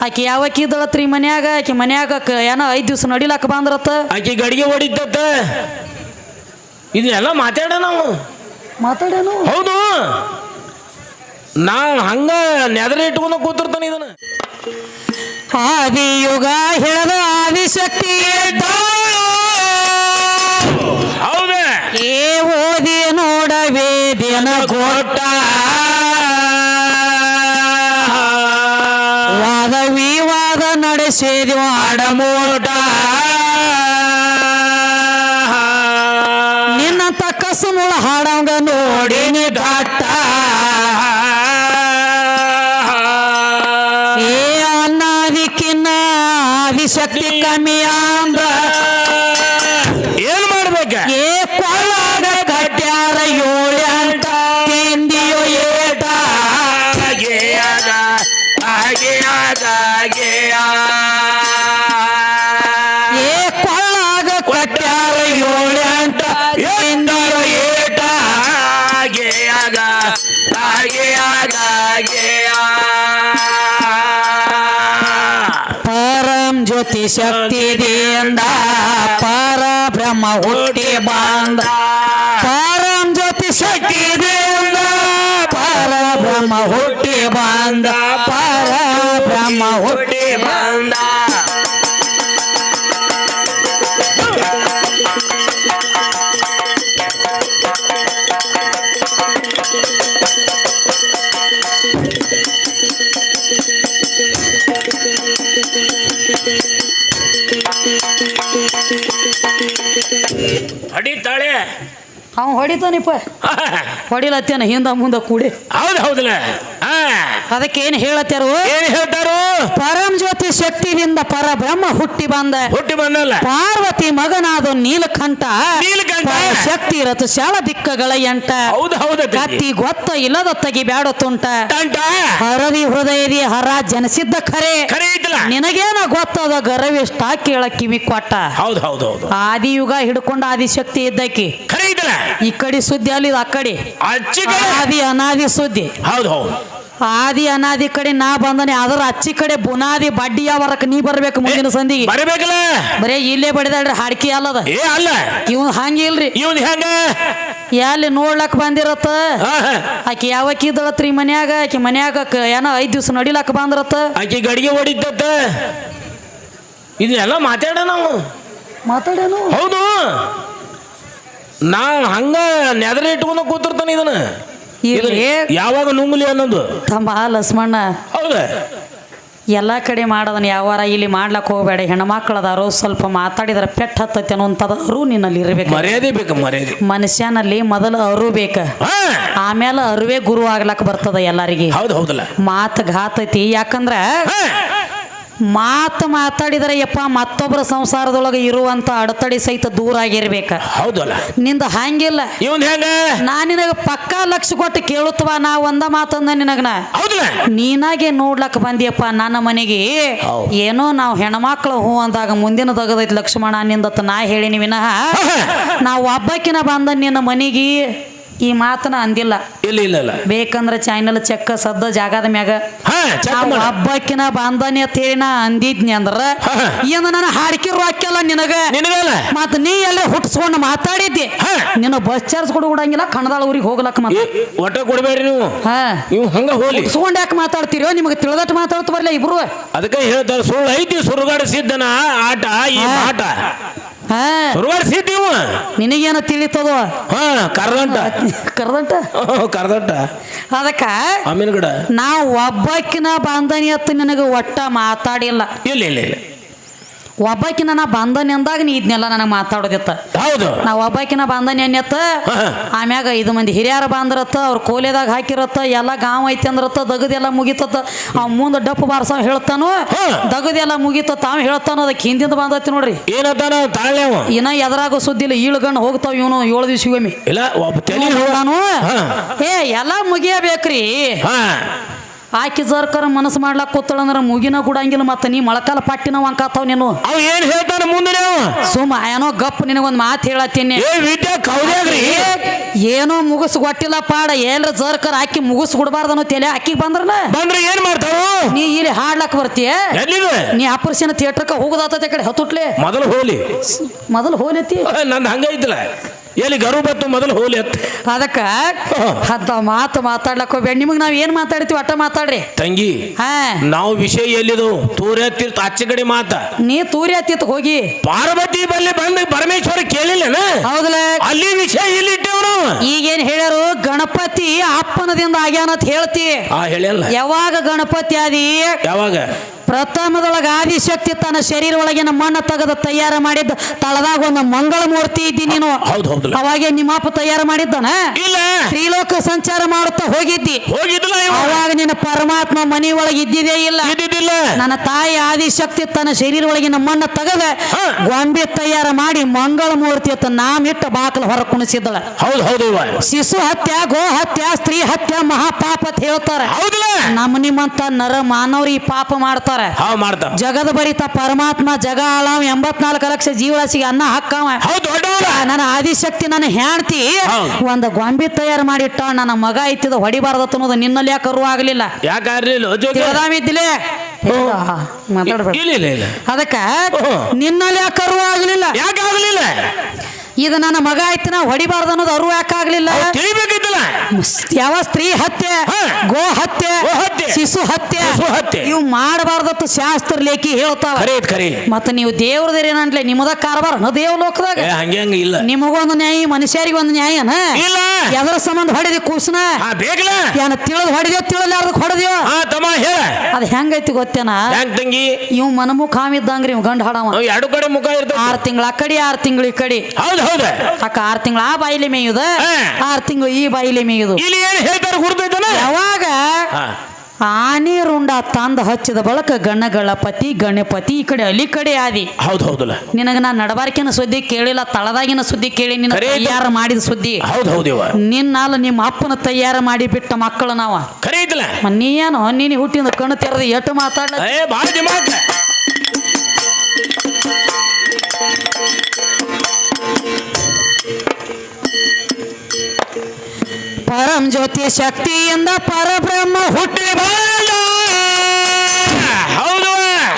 ಆಕಿ ಯಾವಕ್ಕಿ ಇದ್ದಳತ್ರಿ ಮನ್ಯಾಗ? ಆಕಿ ಮನ್ಯಾಗ ಕ- ಏನೋ ಐದ್ ದಿವ್ಸ ನಡಿಲಾಕ ಬಂದ್ರತ್ತ? ಆಕಿ ಗಡಿಗೆ ಹೊಡಿದ್ದತ್ತ ಇದನ್ನೆಲ್ಲ ಮಾತಾಡ ನಾವು. ಮಾತಾಡೇನು ಹೌದು. ನಾ ಹಂಗ ನೆದರಿ ಇಟ್ಕೊಂಡು ಕೂತಿರ್ತಾನೆ ಇದನ್ನ. ಆದಿಯುಗ ಹಿಳದ ಆದಿಶಕ್ತಿ ಹೌದ. ಏ ಓದಿ ನೋಡ ವೇದಿನ ಕೊಟ್ಟ. ನಡೆಸಿದ್ವ ಅಡಮೋಟ ನಿನ್ನ ತಕ್ಕಸ ಮುಳ ಹಾಡಂಗ ನೋಡಿನಿ ಘಾಟ ಏ ಅನ್ನಾದಿಕ್ಕಿನ್ನ ಆದಿಶಕ್ತಿ ಜ್ಯೋತಿ ಶಕ್ತಿದಿಂದ ಪರ ಬ್ರಹ್ಮ ಹುಟ್ಟಿ ಬಾಂದ. ಪರಂ ಜ್ಯೋತಿ ಶಕ್ತಿದಿಂದ ಪರ ಬ್ರಹ್ಮ ಹುಟ್ಟಿ ಬಂದ. ಹೊಡಿತಾಳೆ. ಅವ ಹೊಡಿತಾನಿಪ್ಪ. ಹೊಡಿಲತ್ತೇನ ಹಿಂದ ಮುಂದ ಕೂಡಿ. ಹೌದು ಹೌದಲ್ಲ ಹಾ ಅದಕ್ಕೆ ಏನ್ ಹೇಳ್ತಾರು? ಪರಂ ಜ್ಯೋತಿ ಶಕ್ತಿಯಿಂದ ಪರಬ್ರಹ್ಮ ಹುಟ್ಟಿ ಬಂದ. ಹುಟ್ಟಿ ಬಂದಲ್ಲ? ಪಾರ್ವತಿ ಮಗನಾದ ನೀಲಕಂಠ ನೀಲಕಂಠ. ಶಕ್ತಿ ರಥ ಶಾಲ ದಿಕ್ಕಗಳ ಎಂಟ. ಹೌದು ಹೌದು ಕತ್ತಿ ಗೊತ್ತ ಇಲ್ಲದ ತಗಿ ಬ್ಯಾಡ ತುಂಟ. ಹರವಿ ಹೃದಯದಿ ಹರ ಜನಸಿದ್ದ ಖರೆ. ನಿನಗೇನ ಗೊತ್ತದ ಗರವಿಷ್ಟ ಕೇಳ ಕಿವಿ ಕೊಟ್ಟ. ಹೌದು ಹೌದು ಹೌದು. ಆದಿಯುಗ ಹಿಡ್ಕೊಂಡ ಆದಿಶಕ್ತಿ ಇದ್ದಕಿ. ಖರೆ ಐತಲ್ಲ? ಈ ಕಡೆ ಸುದ್ದಿ ಅಲ್ಲಿ ಆ ಕಡೆ. ಆದಿ ಅನಾದಿ ಸುದ್ದಿ. ಹೌದು ಹೌದು. ಆದಿ ಅನಾದಿ ಕಡೆ ನಾ ಬಂದನೆ ಅದರ ಅಚ್ಚಿ ಕಡೆ ಬುನಾದಿ ಬಡ್ಡಿ ಯಾವರಕ್ಕೆ ನೀ ಬರ್ಬೇಕು ಮುಂದಿನ ಸಂದಿಗೆ. ಬರಬೇಕಲ್ಲ? ಬರೇ ಇಲ್ಲೇ ಬಡಿದಾಡ್ರಿ ಹಾಡ್ಕಿ ಅಲ್ಲದ. ಏ ಅಲ್ಲ. ಇವ್ ಹಂಗಿಲ್ರಿ ಇವನ್ ಹೆಂಗ? ಎಲ್ಲಿ ನೋಡ್ಲಕ್ ಬಂದಿರತ್ತ. ಆಕಿ ಯಾವಕ್ಕಿ ಇದ್ದಳತ್ರಿ ಮನ್ಯಾಗ? ಆಕಿ ಮನ್ಯಾಗ ಕ- ಏನೋ ಐದ್ ದಿವ್ಸ ನಡಿಲಕ್ ಬಂದಿರತ್ತ? ಆಕಿ ಗಡಿಗೆ ಹೊಡಿದ್ದತ್ತ ಇದನ್ನೆಲ್ಲ ಮಾತಾಡ ನಾವು. ಮಾತಾಡೇನು? ಹೌದು. ನಾ ಹಂಗ ನೆದರಿ ಇಟ್ಕೊಂಡು ಕೂತಿರ್ತಾನೆ ಇದನ್ನ. ಯಾವಾಗ ನುಂಗ್ಲಿ ಅನ್ನೋದು? ತಮ್ಮ ಲಸ್ಮಣ್ಣ ಹೌದ? ಎಲ್ಲಾ ಕಡೆ ಮಾಡದನ್ ಯಾವಾರ ಇಲ್ಲಿ ಮಾಡ್ಲಕ್ ಹೋಗ್ಬೇಡ. ಹೆಣ್ಮಕ್ಳದಾರು ಸ್ವಲ್ಪ ಮಾತಾಡಿದ್ರ ಪೆಟ್ಟ ಹತ್ತೈತೆ ಅನ್ನೋಂಥದ್ದು ನಿನ್ನಲ್ಲಿ ಇರ್ಬೇಕು. ಮರ್ಯಾದೆ ಬೇಕು ಮರ್ಯಾದೆ. ಮನುಷ್ಯನಲ್ಲಿ ಮೊದಲು ಅರು ಬೇಕ. ಆಮೇಲೆ ಅರುವೇ ಗುರು ಆಗ್ಲಕ್ ಬರ್ತದ ಎಲ್ಲರಿಗೆ. ಹೌದು ಹೌದಲ್ಲ. ಮಾತು ಘಾತೈತಿ ಯಾಕಂದ್ರ. ಮಾತು ಮಾತಾಡಿದ್ರೆ ಯಪ್ಪ ಮತ್ತೊಬ್ಬರ ಸಂಸಾರದೊಳಗೆ ಇರುವಂತ ಅಡತಡಿ ಸಹಿತ ದೂರ ಆಗಿರ್ಬೇಕ. ಹೌದಲ್ಲ? ನಿಂದ ಹಂಗಿಲ್ಲ. ಇವನ್ ಹೆಂಗ? ನಾ ನಿನಗ ಪಕ್ಕಾ ಲಕ್ಷ ಕೊಟ್ಟು ಕೇಳುತ್ತವ ನಾ ಒಂದ ಮಾತಂದ ನಿನಗ ನೀನಾಗೆ ನೋಡ್ಲಕ್ ಬಂದಿಯಪ್ಪ ನನ್ನ ಮನೆಗೆ. ಏನೋ ನಾವು ಹೆಣ್ಮಕ್ಳು ಹೂ ಅಂದಾಗ ಮುಂದಿನ ತಗದೈತಿ ಲಕ್ಷ್ಮಣ ನಿಂದತ್ತ ನಾ ಹೇಳಿನಿ ವಿನಃ. ನಾವು ಒಬ್ಬಕಿನ ಬಂದ ನಿನ್ನ ಮನೆಗೆ ಈ ಮಾತನ ಅಂದಿಲ್ಲ. ಇಲ್ಲ ಇಲ್ಲ ಇಲ್ಲ. ಬೇಕಂದ್ರೆ ಚಾನಲ್ ಚೆಕ್ಕ ಸದ್ದ ಜಾಗದ ಮ್ಯಾಗ. ಹಬ್ಬಕ್ಕಿನ ಬಾಂಧನಿ ಅಂತ ಹೇಳಿ ನಾ ಅಂದಿದ್ನಿ ಅಂದ್ರ. ಏನು ನಾನು ಹಾಡ್ಕಿರೋ ರೊಕ್ಕಲ್ಲ ನಿನಗ? ನಿನಗಲ್ಲ ಮತ್ ನೀ ಎಲ್ಲ ಹುಟ್ಸ್ಕೊಂಡು ಮಾತಾಡಿದ್ದಿ. ನಿನ್ನ ಬಸ್ ಚಾರ್ಜ್ ಕೊಡು ಕೊಡಂಗಿಲ್ಲ ಕಣದಾಳ ಊರಿಗೆ ಹೋಗ್ಲಕ್ ಮತ್ತ? ಒಟ್ಟ ಕೊಡ್ಬೇಡ್ರಿ ನೀವು. ಹಾ. ನೀವು ಹಂಗ ಹೋಗ್ಲಿ. ಹುಟ್ಸ್ಕೊಂಡ್ ಯಾಕೆ ಮಾತಾಡ್ತೀರೋ? ನಿಮಗೆ ತಿಳಿದಟ್ಟು ಮಾತಾಡ್ತು ಬರ್ಲ ಇಬ್ರು. ಅದಕ್ಕೆ ಹೇಳ್ತಾರೆ ಸುಳ್ಳು ಐತಿ ಸುರುಗಾಡಿಸಿದ್ದನ ಆಟ ಈ. ಆಟ. ಹಾ. ಸುರುಗಾಡ ಸಿದ್ದ ಇವ. ನಿನಗೇನ ತಿಳಿತದೋ? ಹಾ ಕರ್ದಂಟ. ಕರ್ದಂಟ? ಕರ್ದಂಟ. ಅದಕ್ಕ ಆಮೇಲೆ ಗಿಡ ನಾವು ಒಬ್ಬಕ್ಕಿನ ಬಾಂಧನಿ ಅತ್ತ ನಿನಗೆ ಒಟ್ಟ ಮಾತಾಡಿಲ್ಲ. ಇಲ್ಲ ಇಲ್ಲ ಇಲ್ಲ. ಒಬ್ಬಕಿನ ನಾ ಬಂದನೆ ಅಂದಾಗ ನೀ ಇದನ್ನೆಲ್ಲ ನನಗೆ ಮಾತಾಡೋದಿತ್ತ. ಹೌದು. ನಾ ಒಬ್ಬಾಕಿನ ಬಂದನೆ ಹಾ. ಆಮ್ಯಾಗ ಐದು ಮಂದಿ ಹಿರಿಯರ ಬಂದಿರತ್ತ ಅವ್ರ ಕೋಲೆದಾಗ ಹಾಕಿರತ್ತ ಎಲ್ಲ ಗಾಂವ್ ಐತಿ ಅಂದ್ರತ್ತ ದಗದೆಲ್ಲ ಮುಗಿತತ್ತ. ಅವ್ ಮುಂದೆ ಡಪ್ಪು ಬಾರ್ಸವ್ ಹೇಳ್ತಾನು. ದಗದೆಲ್ಲ ಮುಗಿತತ್ತ ಅವ್ ಹೇಳ್ತಾನ ಅದಕ್ಕೆ ಹಿಂದಿಂದ ಬಂದೈತಿ ನೋಡ್ರಿ. ಏನತ್ತಾನ ತಾಳ್ಯ ಅವ? ಸುದ್ದಿ ಇಲ್ಲ ಸುದ್ದಿಲ್ಲ ಗಂಡು ಹೋಗ್ತಾವ ಇವನು ಏಳು ದಿವಸ ಇವಮಿ ಇಲ್ಲ ಒಬ್ಬ ತಲೆ ನಾನು. ಏ ಎಲ್ಲ ಮುಗಿಯಬೇಕ್ರಿ. ಆಕಿ ಜರ್ಕರ ಮನಸ್ಸು ಮಾಡ್ಲಾಕ್ ಕೂತಳಂದ್ರ ಮುಗಿನ ಕೂಡಂಗಿಲ್ಲ ಮತ್ತೆ ನೀ ಮೊಳಕಾಲ ಪಟ್ಟಿನ ಅಂಕಾತಾವ್ ನೀನು. ಅವ ಏನ್ ಹೇಳ್ತಾನ ಮುಂದೆ ಸುಮ್ಮ ಏನೋ ಗಪ್ ನಿನಗೊಂದ್ ಮಾತು ಹೇಳತ್ತೀನಿ. ಏನೋ ಮುಗಿಸ್ ಕೊಟ್ಟಿಲ್ಲ ಪಾಡ ಏನ್ರ ಜರ್ಕರ್ ಆಕಿ ಮುಗಿಸ್ ಕೊಡಬಾರ್ದನೋ ತಲೆ ಆಕಿ ಬಂದ್ರನ? ಬಂದ್ರ ಏನ್ ಮಾಡ್ತಾವ ನೀ ಇಲ್ಲಿ ಹಾಡ್ಲಕ್ ಬರ್ತೀಯ? ನೀ ಆಪರೇಷನ್ ಥಿಯೇಟರ್ ಹೋಗುದಾತ ಕಡೆ ಹತ್ತುಟ್ಲೆ ಮೊದಲು ಹೋಲಿ ಮೊದಲು ಹೋಲೈತಿ ನಂದು ಹಂಗ ಐತಿಲ್ಲ ಎಲ್ಲಿ ಗರು ಬತ್ತು ಮೊದಲು ಹೋಲಿ ಅತ್ತ ಅದಕ್ಕ ಮಾತು ಮಾತಾಡ್ಲಕ್ ಹೋಗ್ಬೇಡ. ನಿಮಗ್ ನಾವ್ ಏನ್ ಮಾತಾಡ್ತೀವಿ ಅಟ್ಟ ಮಾತಾಡ್ರಿ. ತಂಗಿ ಹಾ. ನಾವು ವಿಷಯ ಎಲ್ಲಿದು? ತೂರ್ಯತ್ತಿರ್ತ ಆಚೆ ಕಡೆ ಮಾತ. ನೀ ತೂರಿ ಹತ್ತಿತ್ತು ಹೋಗಿ. ಪಾರ್ವತಿ ಬಲ್ಲಿ ಬಂದು ಪರಮೇಶ್ವರ ಕೇಳಿಲ್ಲನ? ಹೌದಲ್ಲ ಅಲ್ಲಿ ವಿಷಯ ಇಲ್ಲಿ ಇಟ್ಟೆವ್ರು? ಈಗೇನ್ ಹೇಳ್ಯಾರು? ಗಣಪತಿ ಅಪ್ಪನದಿಂದ ಆಗ್ಯಾನತ್ ಹೇಳ್ತಿ. ಆ ಹೇಳಿಲ್ಲ ಯಾವಾಗ ಗಣಪತಿ ಆದಿ? ಯಾವಾಗ? ಪ್ರಥಮದೊಳಗ ಆದಿಶಕ್ತಿ ತನ್ನ ಶರೀರ ಒಳಗಿನ ಮಣ್ಣು ತೆಗೆದು ತಯಾರು ಮಾಡಿದ್ದ ತಳದಾಗ ಒಂದು ಮಂಗಳ ಮೂರ್ತಿ ಇದ್ದಿ ನೀನು. ಹೌದು ಹೌದು ಅವಾಗೆ ನಿಮ್ಮಪ್ಪ ತಯಾರು ಮಾಡಿದ್ದಾನ? ಇಲ್ಲ. ತ್ರಿಲೋಕ ಸಂಚಾರ ಮಾಡುತ್ತಾ ಹೋಗಿದ್ದಿ? ಹೋಗಿದ್ದಿಲ್ಲ ಅವಾಗ ನಿನ್ನ ಪರಮಾತ್ಮ ಮನಿ ಒಳಗೆ ಇದ್ದಿದೇ ಇಲ್ಲ. ಇದ್ದಿದ್ದಿಲ್ಲ. ನನ್ನ ತಾಯಿ ಆದಿಶಕ್ತಿ ತನ್ನ ಶರೀರ ಒಳಗಿನ ಮಣ್ಣು ತೆಗೆದ. ಗೊಂಬೆ ತಯಾರು ಮಾಡಿ ಮಂಗಳ ಮೂರ್ತಿ ಅಂತ ನಾಮಿಟ್ಟ ಬಾಕಲು ಹೊರ ಕುಣಿಸಿದ್ದಳ. ಹೌದು ಹೌದು ಶಿಶು ಹತ್ಯ ಗೋ ಹತ್ಯ ಸ್ತ್ರೀ ಹತ್ಯ ಮಹಾಪಾಪ ಅಂತ ಹೇಳ್ತಾರೆ. ಹೌದಲ್ಲ ನಮ್ಮ ನಿಮ್ಮಂತ ನರ ಮಾನವ್ರಿ ಈ ಪಾಪ ಮಾಡ್ತಾರೆ. ಹಾ ಮಾಡ್ತಾ ಜಗದ ಬರಿತ ಪರಮಾತ್ಮ ಜಗ ಆಳಾವ ಎಂಬತ್ನಾಲ್ಕು ಲಕ್ಷ ಜೀವರಾಶಿಗೆ ಅನ್ನ ಹಾಕಾವ ಹೌದು ದೊಡ್ಡವರ. ನನ್ನ ಆದಿಶಕ್ತಿ ನನ್ನ ಹೆಣ್ತಿ. ಒಂದು ಗೊಂಬೆ ತಯಾರು ಮಾಡಿಟ್ಟ ನನ್ನ ಮಗ ಐತಿದ ಹೊಡಿಬಾರದ ಅನ್ನೋದು ನಿನ್ನಲ್ಲಿ ಯಾಕೆ ಅರಿವು ಆಗಲಿಲ್ಲ. ಯಾಕೆ ಮಾತಾಡ್ಬೇಡ. ಅದಕ್ಕ. ನಿನ್ನಲ್ಲಿ ಯಾಕೆ ಅರಿವು ಆಗಲಿಲ್ಲ? ಯಾಕೆ ಆಗ್ಲಿಲ್ಲ? ನನ್ನ ಮಗ ಐತಿ ನಾ ಹೊಡಿಬಾರ್ದು ಅನ್ನೋದು ಅರಿವು ಯಾಕೆ ತಿಳಿಬೇಕಿದ್ದಲ್ಲ ಯಾವ ಸ್ತ್ರೀ ಹತ್ಯೆ ಗೋ ಹತ್ಯೆ ಗೋ ಹತ್ಯೆ. ಶಿಶು ಹತ್ಯೆ. ಶಿಶು ಹತ್ಯೆ. ಇವು ಮಾಡಬಾರ್ದತ್ತು ಶಾಸ್ತ್ರ ಲೇಖಿ ಹೇಳ್ತಾವ. ಖರೆ ಐತ್ ಖರೆ ಮತ್ತ ನೀವು ದೇವ್ರದೇನೇನಂಟ್ಲೆ ನಿಮ್ಮದ ಕಾರಬಾರ ನ ದೇವ್ ಲೋಕದಾಗ. ಏ ಹಂಗೆ ಹಂಗ ಇಲ್ಲ. ನಿಮಗೊಂದು ನ್ಯಾಯ ಮನುಷ್ಯರಿಗೆ ಒಂದು ನ್ಯಾಯನ ಇಲ್ಲ. ಎದರ ಸಂಬಂಧ ಹೊಡೆದಿ ಕೂಸನ ಆ ಬೇಕಲ್ಲ ಏನ ತಿಳಿದ್ ಹೊಡೆದ್ಯೋ ತಿಳಿಲಾರ್ದಕ್ ಹೊಡೆದೇವ್ ಆ ತಮ್ಮ ಹೇಳ. ಅದ್ ಹೆಂಗೈತಿ ಗೊತ್ತೇನ? ತಂಗಿ? ಇವ್ ಮನಮುಖ ಇವ್ ಗಂಡ ಹಾಡವ. ಅವ್ ಎರಡು ಕಡೆ ಮುಖ ಇರ್ತದೆ ಆರ್ ತಿಂಗಳ ಕಡಿ ಕಡೆ ಆರ್ ತಿಂಗಳು ಈ ಕಡೆ. ಹೌದು ಹೌದು. ಅಕ್ಕ ಆರ್ ತಿಂಗಳ ಆ ಬಾಯಿಲಿ ಮೇಯುದ? ಹಾ. ಆರ್ ತಿಂಗಳು ಈ ಬಾಯಿಲೆ ಮೇಯುದು. ಇಲ್ಲಿ ಏನ್ ಹೇಳ್ತಾರ ಗುರ್ತೈತನ ಯಾವಾಗ ಆನೆ ರುಂಡ ತಂದ ಹಚ್ಚಿದ ಬಳಕ ಗಣಗಳಪತಿ ಗಣಪತಿ ಈ ಕಡೆ ಅಲಿ ಕಡೆ ಆದಿ. ಹೌದು ಹೌದಲ್ಲ. ನಿನಗ ನಾ ನಡಬಾರ್ಕಿನ ಸುದ್ದಿ ಕೇಳಿಲ್ಲ ತಳದಾಗಿನ ಸುದ್ದಿ ಕೇಳಿ ನಿನ್ನ ತಯಾರ ಮಾಡಿದ ಸುದ್ದಿ. ಹೌದು ಹೌದು ಇವ ನಿನ್ನಾಲ ನಿಮ್ಮ ಅಪ್ಪನ ತಯಾರು ಮಾಡಿ ಬಿಟ್ಟ ಮಕ್ಕಳು ನಾವ ನೀ ಏನು ನೀನು ಹುಟ್ಟಿನ ಕಣ್ಣು ತೆರೆದು ಎಟ್ಟು ಮಾತಾಡ್ಲ. ಪರಂ ಜ್ಯೋತಿ ಶಕ್ತಿಯಿಂದ ಪರಬ್ರಹ್ಮ ಹುಟ್ಟಿ ಬಂದ. ಹೌದು.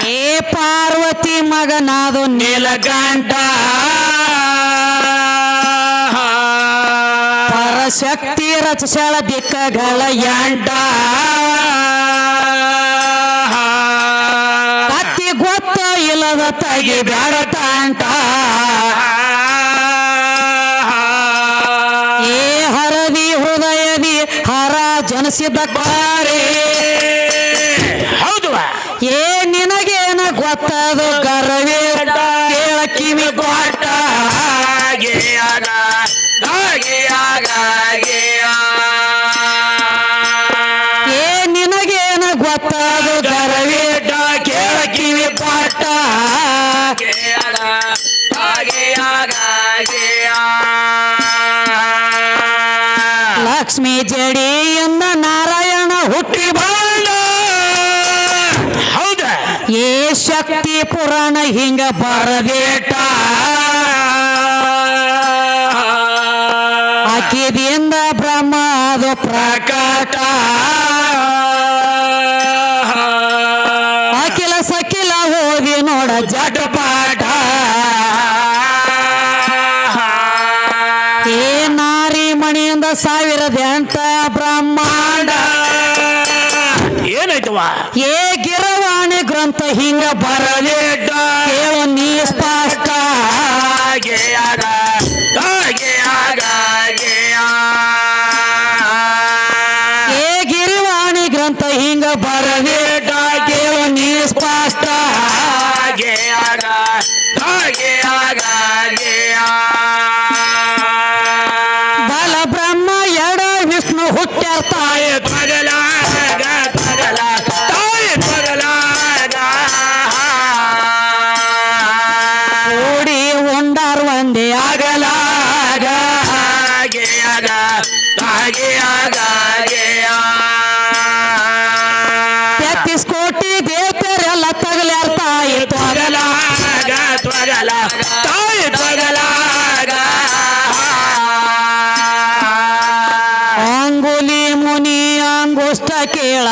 ಏ ಪಾರ್ವತಿ ಮಗನಾದು ನೀಲಕಂಠ. ಪರಶಕ್ತಿ ರಚಿಸಳ ದಿಕ್ಕಗಳ ಎಂಟ. ಕತ್ತಿ ಗೊತ್ತ ಇಲ್ಲದ ತಗಿ ಬ್ಯಾಡ ತಾಂಟ ಜನಸಿದ ಬಾರಿ ಹೌದು ಏ ನಿನಗೇನ ಗೊತ್ತದು ಗರ್ವೇ? ಲಕ್ಷ್ಮಿ ಜಡಿಯಿಂದ ನಾರಾಯಣ ಹುಟ್ಟಿ ಬಂದ. ಹೌದ? ಏ ಶಕ್ತಿ ಪುರಾಣ ಹಿಂಗ ಬರಬೇಟ. Yeah.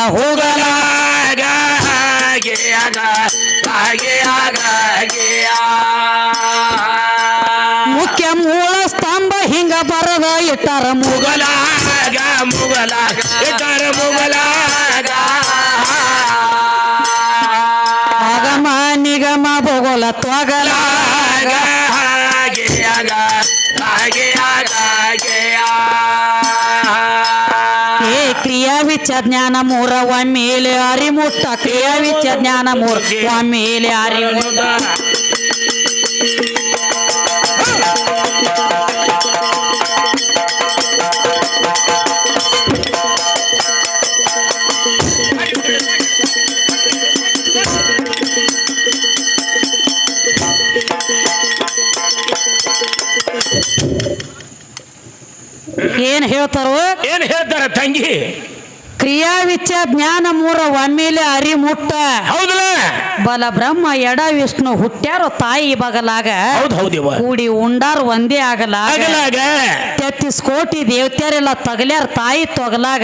ಹೋಗಲ ಆಗ ಹಾಗೆ ಆಗ ಹಾಗೆ ಆಗ ಹಾಗೆ ಆ. ಮುಖ್ಯ ಮೂಲ ಸ್ತಂಭ ಹಿಂಗ ಬರದ ಇಟ್ಟಾರ ಮುಗ ಮುಗಲಾಗ ಮುಗಲ ಇತರ ಮುಗಲಾಗ ಆಗಮ ನಿಗಮ ಭೂಗೋಳ ತ್ವಗಲ ಜ್ಞಾನ ಮೂರ ಒಮ್ಮೇಲೆ ಅರಿಮುಟ್ಟ ಕ್ರಿಯಾ ವಿಚ ಜ್ಞಾನ ಮೂರ ಒಮ್ಮೇಲೆ ಅರಿಮುಟ್ಟ ಏನ್ ಹೇಳ್ತಾರೋ? ಏನ್ ಹೇಳ್ತಾರ ತಂಗಿ? ಕ್ರಿಯಾ ವಿಚ್ಯ ಜ್ಞಾನ ಮೂರ ಒಮ್ಮೇಲೆ ಅರಿಮುಟ್ಟ ಹೌದಲ್ಲ? ಬಲ ಬ್ರಹ್ಮ ಎಡ ವಿಷ್ಣು ಹುಟ್ಟ್ಯಾರೋ ತಾಯಿ ಬಗಲಾಗ. ಕೂಡಿ ಉಂಡಾರ ಒಂದೇ ಆಗಲಾಗ. ತೆತ್ತಿಸ್ ಕೋಟಿ ದೇವತೆಯರೆಲ್ಲ ತಗಲ್ಯಾರ ತಾಯಿ ತೊಗಲಾಗ.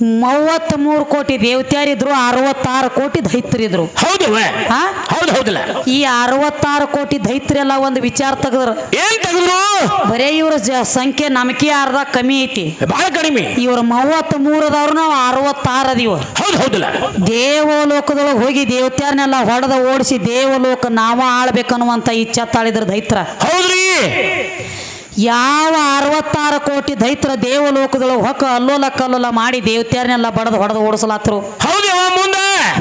ತೊಗಲಾಗ ಮೂವತ್ತ್ ಮೂರು ಕೋಟಿ ದೇವತ್ಯಾರಿದ್ರು ಅರವತ್ತಾರು ಕೋಟಿ ದೈತ್ರಿದ್ರು. ಇದ್ದರು ಹಾ? ಹೌದು ಹೌದಲ್ಲ. ಈ ಅರವತ್ತಾರು ಕೋಟಿ ದೈತ್ರೆಲ್ಲ ಒಂದು ವಿಚಾರ ತೆಗೆದ್ರು. ಏನ್ ತೆಗೆದ್ರು? ಬರೇ ಇವ್ರ ಜ ಸಂಖ್ಯೆ ನಮಕಿ ಅರ್ಧ ಕಮ್ಮಿ ಐತಿ. ಬಹಳ ಕಡಿಮೆ. ಇವ್ರ ಮೂವತ್ತ್ ಮೂರದವ್ರು ನಾವು ಅರವತ್ತಾರು ಅದೀವ ಹೌದು ಹೌದಲ್ಲ. ದೇವಲೋಕದೊಳಗೆ ಹೋಗಿ ದೇವತ್ಯಾರನ್ನೆಲ್ಲ ಹೊಡೆದ ಓಡಿಸಿ ದೇವಲೋಕ ನಾವ ಆಳ್ಬೇಕನ್ನುವಂತ ಇಚ್ಛೆ ತಾಳಿದ್ರ ದೈತ್ರ. ಹೌದ್ರಿ. ಯಾವ ಅರವತ್ತಾರು ಕೋಟಿ ದೈತ್ರ ದೇವಲೋಕದೊಳಗೆ ಹೊಕ್ಕ ಅಲ್ಲೋಲ ಕಲ್ಲೋಲ ಮಾಡಿ ದೇವತೆಯರನ್ನೆಲ್ಲ ಬಡದು ಹೊಡೆದು ಓಡಿಸಲಾತ್ರು. ಹೌದು ಮುಂದ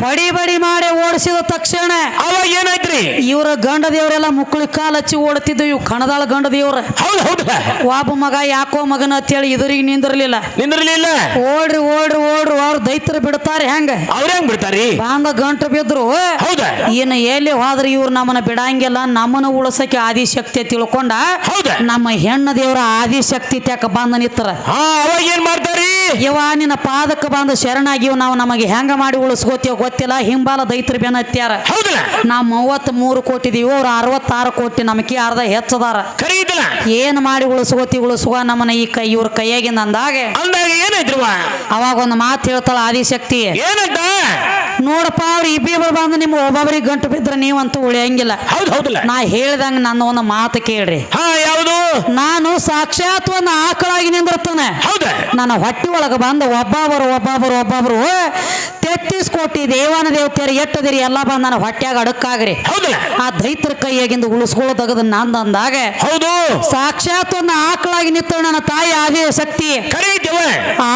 ಬಡಿ ಬಡಿ ಮಾಡಿ ಓಡಿಸಿದ ತಕ್ಷಣ ಅವಾಗ ಏನಾಯ್ತ್ರಿ? ಇವರ ಗಂಡ ದೇವರೆಲ್ಲ ಮುಕ್ಕಳಿ ಕಾಲ್ ಹಚ್ಚಿ ಓಡುತ್ತಿದ್ದು ಇವು ಕಣದಾಳ ಗಂಡ ದೇವ್ರ ಹೌದ್ ಹೌದು. ಒಬ್ಬ ಮಗ ಯಾಕೋ ಮಗನ ಅಂತೇಳಿ ಇದ್ರಿಗೆ ನಿಂದಿರ್ಲಿಲ್ಲ. ನಿಂದ್ರಲಿಲ್ಲ? ಓಡ್ರಿ ಓಡ್ರಿ ಓಡ್ರಿ ಅವ್ರ ದೈತ್ರ ಬಿಡ್ತಾರೆ ಹೆಂಗ? ಅವ್ರ ಹೆಂಗ್ ಬಿಡ್ತಾರಿ ಬಾಂಧ ಗಂಟು ಬಿದ್ರು. ಹೌದಾ? ಇನ್ನು ಎಲ್ಲಿ ಹೋದ್ರೆ ಇವ್ರು ನಮ್ಮನ್ನ ಬಿಡಂಗಿಲ್ಲ. ನಮ್ಮನ್ನ ಉಳಸಕ್ಕೆ ಆದಿಶಕ್ತಿ ತಿಳ್ಕೊಂಡ ಹೌದು? ನಮ್ಮ ಹೆಣ್ಣ ದೇವರ ಆದಿಶಕ್ತಿ ತ್ಯಾಕ ಬಂದ ನಿತ್ತರ ಅವಾಗ ಏನ್ ಮಾಡ್ತಾರಿ ಇವ ನಿನ್ನ ಪಾದಕ್ಕೆ ಬಂದು ಶರಣಾಗಿವ್ ನಾವು ನಮಗೆ ಹೆಂಗ ಮಾಡಿ ಉಳಿಸ್ಕೋತೀವೋ ಗೊತ್ತಿಲ್ಲ. ಹಿಂಬಾಲ ದೈತ್ರ ಬೆನ್ನ ಹತ್ಯಾರ ನಾ ನಾವು ಮೂವತ್ತ್ ಮೂರು ಕೋಟಿ ಇದೀವಿ ಅವ್ರು ಅರವತ್ತಾರು ಕೋಟಿ ನಮಕಿ ಅರ್ಧ ಹೆಚ್ಚದಾರ. ಏನ್ ಮಾಡಿ ಉಳಿಸ್ಕೋತಿ ಉಳಿಸುವ ನಮ್ಮನ ಈ ಕೈ ಇವ್ರ ಕೈಯಾಗಿಂದ ಅಂದಾಗ ಅವಾಗ ಒಂದು ಮಾತು ಹೇಳ್ತಾಳ ಆದಿಶಕ್ತಿ. ಏನಂತ? ನೋಡಪ್ಪ ಅವ್ರು ಇಬ್ಬಿಬ್ರು ಬಂದು ನಿಮ್ಮ ಒಬ್ಬೊಬ್ರಿಗೆ ಗಂಟು ಬಿದ್ರೆ ನೀವಂತೂ ಉಳಿಯಂಗಿಲ್ಲ. ನಾ ಹೇಳ್ದಂಗ ನನ್ನ ಒಂದು ಮಾತು ಕೇಳ್ರಿ. ನಾನು ಸಾಕ್ಷಾತ್ ಒಂದು ಆಕಳಾಗಿ ನಿಂದಿರ್ತಾನೆ. ನನ್ನ ಹೊಟ್ಟಿ ಒಳಗೆ ಬಂದು ಒಬ್ಬೊಬ್ಬರು ಒಬ್ಬೊಬ್ಬರು ಒಬ್ಬೊಬ್ಬರು ತೆತ್ತಿಸ್ ಕೋಟಿ ದೇವಾನ ದೇವತೆಯರು ಎಟ್ಟದಿರಿ ಎಲ್ಲ ಬಂದ ನನ್ನ ಹೊಟ್ಯಾಗ ಅಡಕ್ಕಾಗ್ರಿ. ಆ ದೈತ್ರ ಕೈಯಾಗಿಂದ ಉಳಿಸ್ಕೊಳ್ಳೋದಗದ ನಂದು ಅಂದಾಗ ಹೌದು. ಸಾಕ್ಷಾತ್ ಒಂದು ಆಕಳಾಗಿ ನಿತ್ತ ನನ್ನ ತಾಯಿ ಆದಿ ಶಕ್ತಿ.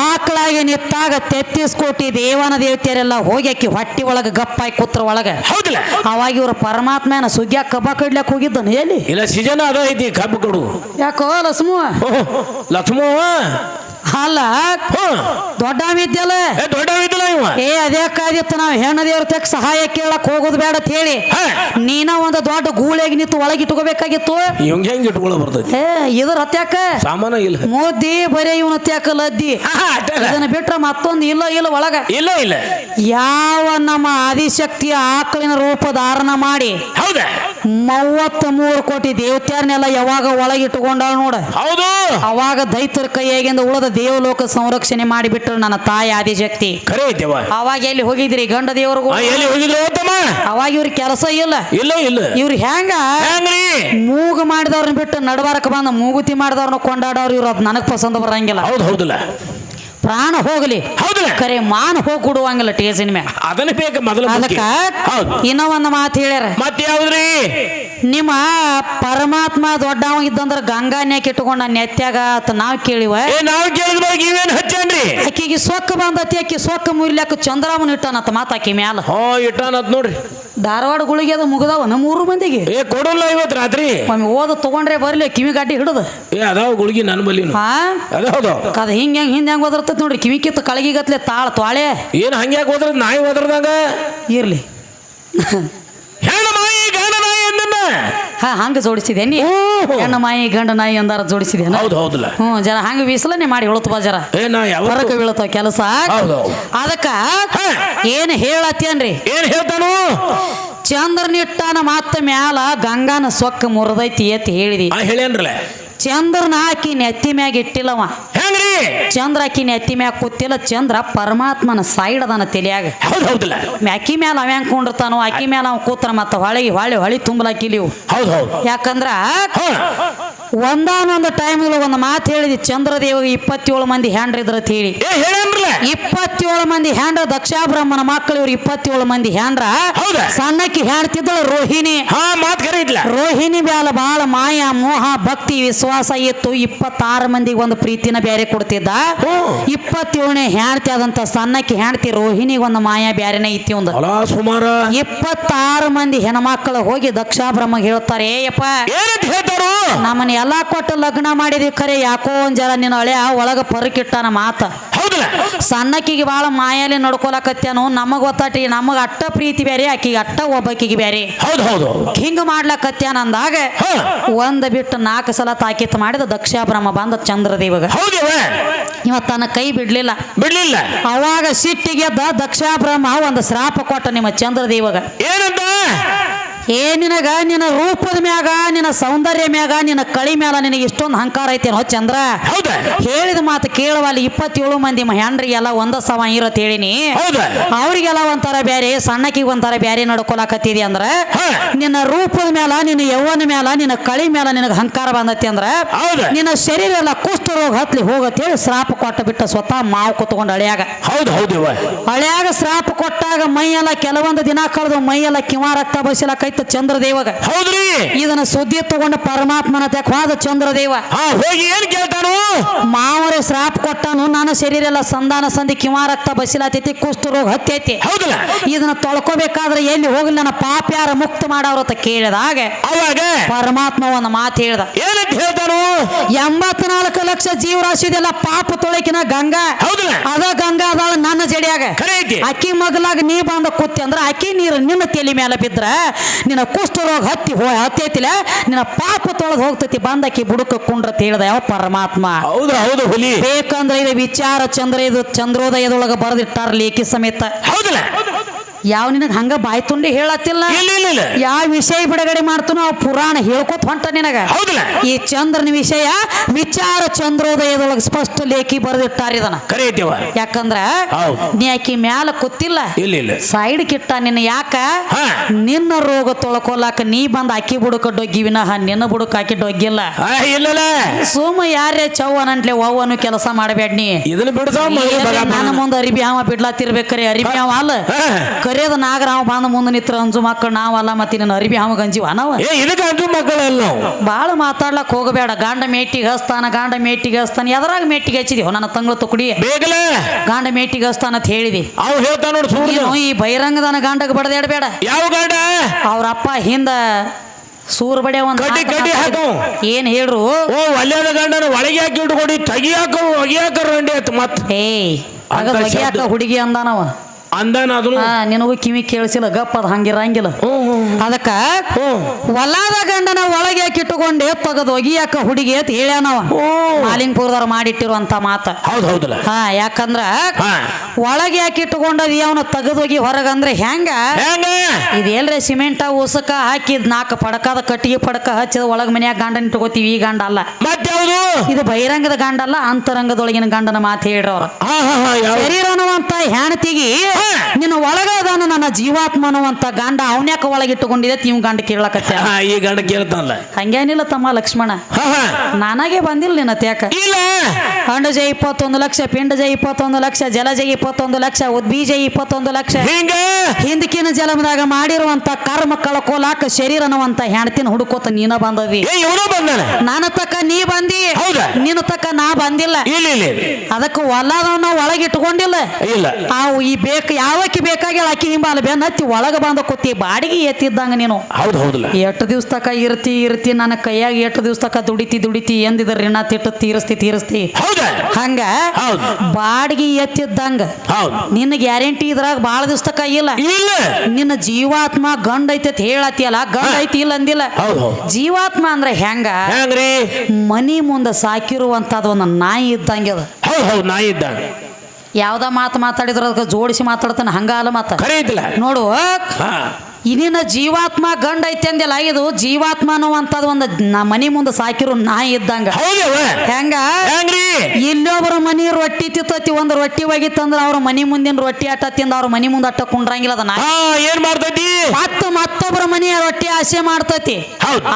ಆಕಳಾಗಿ ನಿತ್ತಾಗ ತೆತ್ತಿಸ್ ಕೋಟಿ ದೇವಾನ ದೇವತೆಯರೆಲ್ಲ ಹೋಗ್ಯಾಕಿ ಆಕಿ ಹೊಟ್ಟಿ ಒಳಗೆ ಗಪ್ಪಾಗಿ ಕೂತ್ರ ಒಳಗೆ. ಅವಾಗ ಇವ್ರ ಪರಮಾತ್ಮನ ಸುಗ್ಯಾ ಕಬ್ಬ ಕಡ್ಲಕ್ ಹೋಗಿದ್ದನು ಎಲ್ಲಿ? ಇಲ್ಲ ಸೀಜನ್ ಅದ ಐತಿ ಕಬ್ಬು ಕೊಡು. ಯಾಕೋ ಲಸ್ಮು ಲಕ್ಷ್ಮ ಅಲ್ಲ ದೊಡ್ಡ ವಿದ್ಯಲ್ಲ ಏ ದೊಡ್ಡ ಇದ್ದಲ್ಲ ಇವ? ಏ ಅದೇ ಕಾದಿತ್ತು ನಾವು ಹೆಣ್ಣು ದೇವ್ರ ತೆಗ್ ಸಹಾಯ ಕೇಳಕ್ ಹೋಗೋದು ಬೇಡ ಅಂತ ಹೇಳಿ. ನೀನ ಒಂದು ದೊಡ್ಡ ಗೂಳಿಯಾಗಿ ನಿಂತು ಒಳಗೆ ಇಟ್ಕೋಬೇಕಾಗಿತ್ತು? ಇವಂಗ ಹೆಂಗ್ ಇಟ್ಕೊಳ್ಳೋ ಬರ್ತೈತಿ? ಏ ಇದ್ರ ಹತ್ಯಾಕ? ಸಾಮಾನ ಇಲ್ಲ. ಮೋದಿ ಬರೇ ಇವನ ಹತ್ಯಾಕ ಲದ್ದಿ. ಇದನ್ನ ಬಿಟ್ರ ಮತ್ತೊಂದು ಇಲ್ಲ ಇಲ್ಲ ಒಳಗ. ಇಲ್ಲ ಇಲ್ಲ. ಯಾವ ನಮ್ಮ ಆದಿಶಕ್ತಿಯ ಆಕಳಿನ ರೂಪ ಧಾರಣ ಮಾಡಿ ಹೌದಾ? ಮೂವತ್ತ ಮೂರು ಕೋಟಿ ದೇವತ್ಯಾರನ್ನೆಲ್ಲ ಯಾವಾಗ ಒಳಗೆ ಇಟ್ಟುಕೊಂಡ ನೋಡ. ಹೌದು. ಅವಾಗ ದೈತರ ಕೈಯಾಗಿಂದ ಉಳಿದ ದೇವಲೋಕ ಸಂರಕ್ಷಣೆ ಮಾಡಿಬಿಟ್ರು ನನ್ನ ತಾಯಿ ಆದಿಶಕ್ತಿ. ಖರೆ ಐತಿವ ಅವಾಗ ಎಲ್ಲಿ ಹೋಗಿದ್ರಿ ಗಂಡ ದೇವ್ರಿಗೂ? ಎಲ್ಲಿ ಹೋಗಿದ್ರು ಅವಾಗ ಇವ್ರ ಕೆಲಸ ಇಲ್ಲ. ಇಲ್ಲ ಇಲ್ಲ. ಇವ್ರು ಹೆಂಗ? ಹೆಂಗ್ರಿ? ಮೂಗು ಮಾಡಿದವ್ರನ್ನ ಬಿಟ್ಟು ನಡಬಾರಕ ಬಂದ ಮೂಗುತಿ ಮಾಡಿದವ್ರನ್ನ ಕೊಂಡಾಡೋರು ಇವ್ರು ಅದು ನನಗೆ ಪಸಂದ ಬರಂಗಿಲ್ಲ. ಹೌದು ಹೌದಲ್ಲ. ಪ್ರಾಣ ಹೋಗಲಿ. ಹೌದಲ್ಲ? ಕರೆ ಮಾನ ಹೋಗಿ ಕೊಡುವಂಗಿಲ್ಲ ಟೇಸಿನ ಮ್ಯಾಗ. ಅದನ್ನ ಬೇಕು ಮೊದಲು ಅದಕ್ಕ ಹೌದು. ಇನ್ನೂ ಒಂದು ಮಾತು ಹೇಳ್ಯಾರ. ಮತ್ತೆ ಯಾವ್ದ್ರಿ? ನಿಮ್ಮ ಪರಮಾತ್ಮ ದೊಡ್ಡವ ಇದ್ದಂದ್ರ ಗಂಗಾನ್ಯಾಕ ಇಟ್ಕೊಂಡ ನೆತ್ಯಾಗ ಅಂತ ನಾವ್ ಕೇಳಿವ. ಏ ನಾವು ಇವೇನ್ ಹಚ್ಚನ್ರಿ? ಆಕಿಗೆ ಸೊಕ್ಕ ಬಂದತಿ ಆಕಿ ಸೊಕ್ಕ ಮುರಿಲಾಕ ಚಂದ್ರಾಮನ್ ಇಟ್ಟಾನತ್ತ ಮಾತ ಆಕಿ ಮ್ಯಾಲ. ಹಾ ಇಟ್ಟಾನತ್ ನೋಡ್ರಿ. ಧಾರವಾಡ ಗುಳಿಗೆ ಅದು ಮುಗದವ ನಮ್ಮ ಮೂರು ಮಂದಿಗೆ. ಏ ಕೊಡಲ್ಲ ಇವತ್ತು ರಾತ್ರಿ. ಒಮ್ಮೆ ಓದ ತಗೊಂಡ್ರೆ ಬರ್ಲಿ ಕಿವಿ ಗಾಡಿ ಹಿಡಿದು. ಏ ಅದಾವ ಗುಳಿಗೆ ನನ್ನ ಬಲ್ಲಿ ಹಾ? ಅದಾವದು ಕದ ಹಿಂಗ ಹೆಂಗ್ ಹಿಂದೆ ಹೆಂಗ್ ಓದಿರ್ತೈತಿ ನೋಡ್ರಿ ಕಿವಿ ಕಿತ್ತು ಕಳಗಿಗತ್ಲೆ ತಾಳ ತ್ವಾಳೆ. ಏನ್ ಹಂಗ್ಯಾಕ್ ಹೋದ್ರ ನಾಯಿ ಓದ್ರದಾಗ ಇರ್ಲಿ ಹೆಣ್ಣ ಮಾಯಿ ಗಂಡ ನಾಯಿ ಅಂದನ್ನ ಹಾ ಹಂಗ ಜೋಡಿಸಿದೆ ನೀ. ಹೆಣ್ಣ ಮಾಯಿ ಗಂಡ ನಾಯಿ ಅಂದಾರ ಜೋಡಿಸಿದೆ ಹೌದು ಹೌದಲ್ಲ. ಹ್ಞೂ ಜರ ಹಂಗ ವಿಸಲನೆ ಮಾಡಿ ಹೇಳುತ್ತ ಬಾ ಜರ. ಏ ನಾ ಯಾವ ಹೊರಕ ಬೀಳತ್ತ ಕೆಲಸ. ಹೌದು ಹೌದು. ಅದಕ್ಕ ಏನು ಏನ್ ಹೇಳತ್ತೇನ್ರಿ ಏನ್ ಹೇಳ್ತಾನು? ಚಂದ್ರನಿಟ್ಟಾನ ಮಾತ ಮ್ಯಾಲ ಗಂಗಾನ ಸೊಕ್ಕ ಮುರದೈತಿ ಅಂತ ಹೇಳಿದಿ. ಆ ಹೇಳ್ಯಾನ್ರಲ್ಲ ಚಂದ್ರನ ಹಾಕಿ ನೆತ್ತಿ ಮ್ಯಾಗ ಇಟ್ಟಿಲ್ಲವ. ಚಂದ್ರ ಆಕಿನ ಎತ್ತಿ ಮ್ಯಾಗ ಕೂತಿಲ್ಲ. ಚಂದ್ರ ಪರಮಾತ್ಮನ ಸೈಡ್ ಅದನ ತಲಿಯಾಗ. ಹೌದು ಹೌದಲ್ಲ. ಅಕ್ಕಿ ಮ್ಯಾಲ ಅವ ಹೆಂಗ್ ಕುಂಡಿರ್ತಾನೋ ಅಕ್ಕಿ ಮ್ಯಾಲ ಅವ್ ಕೂತ್ರ ಮತ್ತ ಹೊಳಿ ಹೊಳಿ ಹೊಳಿ ತುಂಬಲಾಕಿಲಿ ಇವು ಹೌದ್ ಹೌದ್. ಯಾಕಂದ್ರ ಒಂದಾನೊಂದು ಟೈಮ್ ಒಂದು ಮಾತು ಹೇಳಿದಿ ಚಂದ್ರದೇವ ಇಪ್ಪತ್ತೇಳು ಮಂದಿ ಹ್ಯಾಂಡ್ರ ಇದ್ರ ತೀರಿ ಇಪ್ಪತ್ತೇಳು ಮಂದಿ ಹ್ಯಾಂಡ್ರ ದಕ್ಷಾಬ್ರಹ್ಮನ ಮಕ್ಕಳು ಇವ್ರು ಇಪ್ಪತ್ತೇಳು ಮಂದಿ ಹ್ಯಾಂಡ್ರ? ಸಣ್ಣಕ್ಕಿ ಹ್ಯಾಂಡ್ತಿದ್ದಳು ರೋಹಿಣಿ. ಕರೆ ಇದ್ಲ ರೋಹಿಣಿ ಬ್ಯಾಲ ಬಾಳ ಮಾಯ ಮೋಹ ಭಕ್ತಿ ವಿಶ್ವಾಸ ಇತ್ತು. ಇಪ್ಪತ್ತಾರು ಮಂದಿಗೆ ಒಂದು ಪ್ರೀತಿನ ಬೇರೆ ಕೊಡ್ತಿದ್ದ. ಇಪ್ಪತ್ತೇಳನೇ ಹೆಣ್ತಿ ಆದಂತ ಸಣ್ಣಕ್ಕೆ ಹೆಣ್ತಿ ರೋಹಿಣಿಗೆ ಒಂದು ಮಾಯ ಬ್ಯಾರೆನೇ ಇತ್ತಿ ಒಂದು. ಸುಮಾರು. ಇಪ್ಪತ್ತಾರು ಮಂದಿ ಹೆಣ್ಮಕ್ಳು ಹೋಗಿ ದಕ್ಷಾಬ್ರಹ್ಮಗೆ ಹೇಳ್ತಾರೆ ಏಯಪ್ಪ ನಮ್ಮನ್ನ ಎಲ್ಲಾ ಕೊಟ್ಟು ಲಗ್ನ ಮಾಡಿದ್ವಿ ಖರೆ ಯಾಕೋ ಒಂದ್ ಜರ ನಿನ್ನ ಹಳೆ ಒಳಗ ಪರಕಿಟ್ಟಾನ ಮಾತ. ಸಣ್ಣಕ್ಕಿಗೆ ಭಾಳ ಮಾಯಾಲೆ ನಡ್ಕೊಳಕತ್ಯಾನು ನಮಗ್ ಗೊತ್ತಾಟಿ ನಮಗ ಅಟ್ಟ ಪ್ರೀತಿ ಬೇರೆ ಆಕಿಗೆ ಅಟ್ಟ ಒಬ್ಬಕಿಗೆ ಬೇರೆ ಹೌದ್ ಹೌದು. ಹಿಂಗ ಅಂದಾಗ ಹಾ. ಒಂದ್ ಬಿಟ್ಟು ನಾಲ್ಕು ಸಲ ತಾಕೀತ್ ಮಾಡಿದ ದಕ್ಷಾಬ್ರಹ್ಮ ಬಂದ ಚಂದ್ರದೇವಗ. ಇವ ತನ್ನ ಕೈ ಬಿಡ್ಲಿಲ್ಲ. ಬಿಡ್ಲಿಲ್ಲ. ಅವಾಗ ಸಿಟ್ಟಿಗೆದ್ದ ದಕ್ಷಾಬ್ರಹ್ಮ ಒಂದು ಶ್ರಾಪ ಕೊಟ್ಟ ನಿಮ್ಮ ಚಂದ್ರದೇವಗ. ಏನಂತ? ಏ ನಿನಗ ನಿನ್ನ ರೂಪದ ಮ್ಯಾಗ ನಿನ್ನ ಸೌಂದರ್ಯ ಮ್ಯಾಗ ನಿನ್ನ ಕಳಿ ಮ್ಯಾಲ ನಿನಗೆ ಇಷ್ಟೊಂದು ಅಹಂಕಾರ ಐತಿ ಚಂದ್ರ? ಹೌದು. ಹೇಳಿದ ಮಾತು ಕೇಳುವಲ್ಲಿ ಇಪ್ಪತ್ತೇಳು ಮಂದಿ ಹೆಣ್ರಿಗೆಲ್ಲ ಒಂದ ಸಮ ಇರತ್ ಹೇಳಿನಿ. ಹೌದಾ. ಅವ್ರಿಗೆಲ್ಲ ಒಂಥರ ಬ್ಯಾರೆ ಸಣ್ಣಕಿಗೆ ಒಂಥರ ಬ್ಯಾರೆ ನಡ್ಕೊಳಕತ್ತಿದಿ ಅಂದ್ರ ನಿನ್ನ ರೂಪದ ಮ್ಯಾಲ ನಿನ್ನ ಯೌವನ ಮ್ಯಾಲ ನಿನ್ನ ಕಳಿ ಮ್ಯಾಲ ನಿನಗೆ ಅಹಂಕಾರ ಬಂದತಿ ಅಂದ್ರ ಹೌದಾ? ನಿನ್ನ ಶರೀರ ಎಲ್ಲ ಕುಷ್ಠ ರೋಗ ಹತ್ಲಿ ಹೋಗತ್ತೇಳಿ ಶ್ರಾಪ ಕೊಟ್ಟ ಬಿಟ್ಟ ಸ್ವತಃ ಮಾವು ಕುತ್ಕೊಂಡು ಅಳಿಯಾಗ ಹಳ್ಯಾಗ ಶ್ರಾಪ ಕೊಟ್ಟಾಗ ಮೈಯೆಲ್ಲ ಕೆಲವೊಂದು ದಿನ ಕಳೆದು ಮೈಯೆಲ್ಲ ಕಿವ ರಕ್ತ ಬಸಿಲಕೈತ. ಚಂದ್ರದೇವಗ. ಹೌದ್ರಿ? ಇದನ್ನ ಸುದ್ದಿ ತಗೊಂಡ ಪರಮಾತ್ಮನ ತ್ಯಾಕ್ ಹೋದ ಚಂದ್ರದೇವ. ಹಾ ಹೋಗಿ ಏನ್ ಕೇಳ್ತಾನು? ಮಾವರೇ ಶ್ರಾಪ್ ಕೊಟ್ಟನು ನನ್ನ ಶರೀರ ಎಲ್ಲ ಸಂಧಾನ ಸಂಧಿ ಕಿಮಾರಕ್ತ ರಕ್ತ ಬಸಿಲತೈತಿ ಕುಷ್ಠ ರೋಗ ಹತ್ತೈತಿ ಹೌದಲ್ಲ? ಇದನ್ನ ತೊಳ್ಕೋಬೇಕಾದ್ರೆ ಎಲ್ಲಿ ಹೋಗ್ಲಿ ನನ್ನ ಪಾಪ ಯಾರ ಮುಕ್ತ ಮಾಡವ್ರ ಅಂತ ಕೇಳಿದಾಗ ಅವಾಗ? ಪರಮಾತ್ಮ ಒಂದು ಮಾತು ಹೇಳ್ದ. ಏನಂತ ಹೇಳ್ತಾನು? ಎಂಬತ್ನಾಲ್ಕು ಲಕ್ಷ ಜೀವರಾಶಿ ಇದೆಲ್ಲ ಪಾಪ ತೊಳಕಿನ ಗಂಗಾ. ಹೌದಲ್ಲ? ಅದ ಗಂಗಾ ಅದಾಳ ನನ್ನ ಜಡಿಯಾಗ. ಅಕ್ಕಿ ಮಗಲಾಗ ನೀ ಬಂದ ಕೂತಿ ಅಂದ್ರ ಅಕ್ಕಿ ನೀರು ನಿನ್ನ ತೆಲಿ ಮೇಲೆ ಬಿದ್ರ. ನಿನ್ನ ಕುಷ್ಠರೋಗ ಹತ್ತಿ ಹೋ ಹತ್ತೈತಿಲ್ಲ ನಿನ್ನ ಪಾಪ ತೊಳೆದು ಹೋಗ್ತೈತಿ ಬಂದಕ್ಕೆ ಬುಡಕ ಕುಂಡ್ರತ್ ಹೇಳ್ದ ಯಾವ ಪರಮಾತ್ಮ. ಹೌದು ಹೌದು ಹುಲಿ. ಬೇಕಂದ್ರೆ ಇದು ವಿಚಾರ ಚಂದ್ರ ಇದು ಚಂದ್ರೋದಯದೊಳಗ ಬರೆದಿಟ್ಟಾರ ಲೇಖಿ ಸಮೇತ. ಹೌದಲ್ಲ? ಯಾವ ನಿನಗ ಹಂಗ ಬಾಯ್ ತುಂಡಿ ಹೇಳತ್ತಿಲ್ಲ? ಯಾವ ವಿಷಯ ಬಿಡುಗಡೆ ಮಾಡ್ತಾನೋ ಆ ಪುರಾಣ ಹೇಳ್ಕೊತ ಹೊಂಟ ನಿನಗ. ಈ ಚಂದ್ರನ ವಿಷಯ ವಿಚಾರ ಚಂದ್ರೋದಯದೊಳಗೆ ಸ್ಪಷ್ಟ ಲೇಖಿ ಬರೆದಿಟ್ಟಾರ ಇದನ್ನ. ಯಾಕಂದ್ರ. ನೀ ಆಕಿ ಮ್ಯಾಲ ಕೂತಿಲ್ಲ. ಇಲ್ಲ ಸೈಡ್ ಕಿಟ್ಟ ನಿನ್ನ ಯಾಕ. ನಿನ್ನ ರೋಗ ತೊಳ್ಕೊಲಾಕ ನೀ ಬಂದ ಅಕ್ಕಿ ಬುಡಕ ಡೊಗ್ಗಿ ವಿನಃ ನಿನ್ನ ಬುಡಕ ಹಾಕಿ ಡೊಗ್ಗಿಲ್ಲ. ಸುಮ್ಮ ಯಾರೇ ಚೌವನಂಟ್ಲೆ ಅವ್ವನು ಕೆಲಸ ಮಾಡಬೇಡ ನೀ ನನ್ನ ಮುಂದೆ ಅರಿಬಿ ಹಾವ ಬಿಡ್ಲಾತಿರ್ಬೇಕ್ರಿ ಅರಿಬಿ ಹಾವ ಅಲ್ಲ ಕರೆಯದ ನಾಗರ ಹಾವ ಬಂದ ಮುಂದೆ ನಿತ್ರ ಅಂಜು ಮಕ್ಕಳು ನಾವಲ್ಲ ಮತ್ತೆ ನಿನ್ನ ಅರಿಬಿ ಹಾವ ಗಂಜಿವ ನಾವು ಏ ಇದಕ್ಕೆ ಅಂಜು ಮಕ್ಕಳಲ್ಲ ಭಾಳ ಬಾಳ ಮಾತಾಡ್ಲಕ್ ಹೋಗಬೇಡ. ಗಂಡ ಮೇಟಿಗೆ ಹಸ್ತಾನ ಗಂಡ ಮೇಟಿಗೆ ಹಸ್ತಾನ. ಎದರಾಗ ಮೇಟಿಗೆ ಹಚ್ಚಿದೀವ ನನ್ನ ತಂಗ್ಳ ತುಕುಡಿ ಬೇಗಲೇ. ಗಂಡ ಮೇಟಿಗೆ ಹಸ್ತಾನ ಅಂತ ಹೇಳಿದಿ. ಅವ್ ಹೇಳ್ತಾನ ನೋಡಿ ನೀನು ಈ ಬಹಿರಂಗದನ ಗಾಂಡಕ್ಕೆ ಬಡದೇಡಬೇಡ. ಯಾವ ಗಾಡ? ಅವ್ರ ಅಪ್ಪ ಹಿಂದ ಸೂರ್ ಬಡೆ ಒಂದ್ ಮಾತಾಡಿದ್ರು. ಹಾಕು. ಏನ್ ಹೇಳ್ರು? ಓ ಒಳ್ಳೆಯದ ಗಂಡನ ಒಳಗೆ ಹಾಕಿ ಇಟ್ಕೊಡಿ ತೆಗಿಯಾಕ ಒಗಿಯಾಕ ರಂಡಿ ಆಯ್ತು ಮತ್ತೆ. ಏಯ್ ಆಗ. ಹುಡುಗಿ ಅಂದಾನವ. ಅಂದಾನ ಅದನ್ನು ನಿನಗೂ ಕಿವಿ ಕೇಳಿಸಿಲ್ಲ ಗಪ್ಪ ಅದ ಹಂಗಿರಂಗಿಲ್ಲ. ಅದಕ್ಕ ಹೊಲದ ಗಂಡನ ಒಳಗೆ ಯಾಕೆ ಇಟ್ಟುಕೊಂಡೆ? ಹೋಗಿ ಒಗಿಯಾಕ ಹುಡುಗಿ ಅಂತ ಹೇಳ್ಯಾನವ ಮಾಲಿಂಗ್ಪುರದವ್ರು ಮಾಡಿಟ್ಟಿರುವಂತ ಮಾತ. ಹಾ ಯಾಕಂದ್ರ. ಒಳಗೆ ಯಾಕೆ ಇಟ್ಟುಕೊಂಡದ ಅವನ ತೆಗೆದೋಗಿ ಹೊರಗಂದ್ರೆ ಹೆಂಗ? ಹೆಂಗ? ಸಿಮೆಂಟ್ ಉಸಕ ಹಾಕಿದ್ ನಾಲ್ಕು ಪಡಕದ ಕಟ್ಟಿಗೆ ಪಡಕ ಹಚ್ಚಿದ ಒಳಗ ಮನ್ಯಾಗ ಗಂಡನ ಇಟ್ಕೋತೀವಿ ಈ ಗಂಡ ಅಲ್ಲ. ಇದು ಬಹಿರಂಗದ ಗಂಡ ಅಲ್ಲ ಅಂತರಂಗದೊಳಗಿನ ಗಂಡನ ಮಾತು ಹೇಳ್ರವ್ರ ಶರೀರ ಅನ್ನುವಂತ ಹೆಣತಿಗಿ ನಿನ್ನ ಒಳಗ ಅದಾನ ನನ್ನ ಜೀವಾತ್ಮ ಅನ್ನುವಂತ ಗಂಡ ಅವನ್ಯಾಕ ಒಳಗಿಟ್ಟುಕೊಂಡಿದೆ ನೀವು ಗಂಡ ಕೇಳಕತ್ತೆ. ಹಾ ಈ ಗಂಡ ಕೇಳ್ತಾನಲ್ಲ. ಹಂಗೇನಿಲ್ಲ ತಮ್ಮ ಲಕ್ಷ್ಮಣ. ಹಾ ಹಾ. ನನಗೆ ಬಂದಿಲ್ಲ ನಿನ್ನ ತ್ಯಾಕ ಇಲ್ಲ. ಜೈ ಇಪ್ಪತ್ತೊಂದು ಲಕ್ಷ ಪಿಂಡ ಜೈ ಇಪ್ಪತ್ತೊಂದು ಲಕ್ಷ ಜಲ ಜೈ ಇಪ್ಪತ್ತೊಂದು ಲಕ್ಷ ಉದ್ಬೀಜ ಇಪ್ಪತ್ತೊಂದು ಲಕ್ಷ. ಹಿಂಗ? ಹಿಂದಕಿನ ಜಲಮದಾಗ ಮಾಡಿರುವಂತ ಕರ್ಮ ಕಳಕೋಲಾಕ ಶರೀರ ಅನ್ನುವಂತ ಹೆಣ್ತಿನ ಹುಡುಕೋತ ನೀನ ಬಂದವಿ. ಏ ಇವನು ಬಂದಾನ? ನನ್ನ ತಕ್ಕ ನೀ ಬಂದಿ. ಹೌದಾ? ನಿನ್ನ ತಕ್ಕ ನಾ ಬಂದಿಲ್ಲ. ಇಲ್ಲ ಇಲ್ಲ ಅದಕ್ಕೆ ಹೊಲದವನ್ನ ಒಳಗಿಟ್ಕೊಂಡಿಲ್ಲ ಇಲ್ಲ. ಅವು ಈ ಬೇಕು ಯಾವಕ್ಕೆ ಬೇಕಾಗಿ ಅಕ್ಕಿ ಹಿಂಬಾಲ ಬೆನ್ನತ್ತಿ ಒಳಗ ಬಂದ ಕೂತಿ ಬಾಡಿಗೆ ಎತ್ತಿದ್ದಂಗ ನೀನು. ಹೌದ್ ಹೌದಲ್ಲ ಎಷ್ಟು ದಿವ್ಸ ತಕ ಇರ್ತಿ ಇರ್ತಿ ನನ್ನ ಕೈಯಾಗ ಎಷ್ಟು ದಿವಸ ತಕ ದುಡಿತಿ ದುಡಿತಿ ಎಂದಿದ್ರ ಋಣ ತಿಟ್ಟು ತೀರಿಸ್ತಿ ತೀರಿಸ್ತಿ. ಹೌದಾ? ಹಂಗ ಹೌದು. ಬಾಡಿಗೆ ಎತ್ತಿದ್ದಂಗ ಹೌದು. ನಿನ್ನ ಗ್ಯಾರಂಟಿ ಇದ್ರಾಗ ಬಾಳ ದಿವ್ಸ ತಕ ಇಲ್ಲ. ನಿನ್ನ ಜೀವಾತ್ಮ ಗಂಡ ಐತಿ ಅಂತ ಹೇಳತ್ತಿಯಲ್ಲ ಗಂಡ ಐತಿ ಇಲ್ಲ ಅಂದಿಲ್ಲ. ಜೀವಾತ್ಮ ಅಂದ್ರೆ ಹೆಂಗ? ಮನಿ ಮುಂದೆ ಸಾಕಿರುವಂತದ ಒಂದು ನಾಯಿ ಇದ್ದಂಗೆ ಅದ. ಹೌದ್ ಹೌದ್ ನಾ ಇದ್ದ. ಯಾವ್ದ ಮಾತು ಮಾತಾಡಿದ್ರ ಅದಕ್ಕೆ ಜೋಡಿಸಿ ಮಾತಾಡ್ತಾನೆ ಹಂಗಾಲ ಅಲ್ಲ ಮಾತ ನೋಡು. ಇದಿನ ಜೀವಾತ್ಮ ಗಂಡ ಐತೆ ಅಂದಿಲ್ಲ ಇದು ಜೀವಾತ್ಮ ಅನ್ನುವಂಥದ್ದು ಒಂದು ಮನಿ ಮುಂದೆ ಸಾಕಿರೋ ನಾಯಿ ಇದ್ದಂಗ. ಹೆಂಗ? ಹೆಂಗ್ರಿ? ಇಲ್ಲೊಬ್ಬರ ಮನಿ ರೊಟ್ಟಿ ತಿತ್ತತಿ ಒಂದು ರೊಟ್ಟಿ ಒಗಿತ್ತಂದ್ರ ಅವ್ರ ಮನಿ ಮುಂದಿನ ರೊಟ್ಟಿ ಅಟ್ಟ ತಿಂದ ಅವ್ರ ಮನಿ ಮುಂದೆ ಅಟ್ಟ ಕುಂಡ್ರಂಗಿಲ್ಲ ಅದ ಏನ್ ಮಾಡ್ತೈತಿ? ಮತ್ತ ಮತ್ತೊಬ್ಬರ ಮನೆಯ ರೊಟ್ಟಿ ಆಸೆ ಮಾಡ್ತತಿ.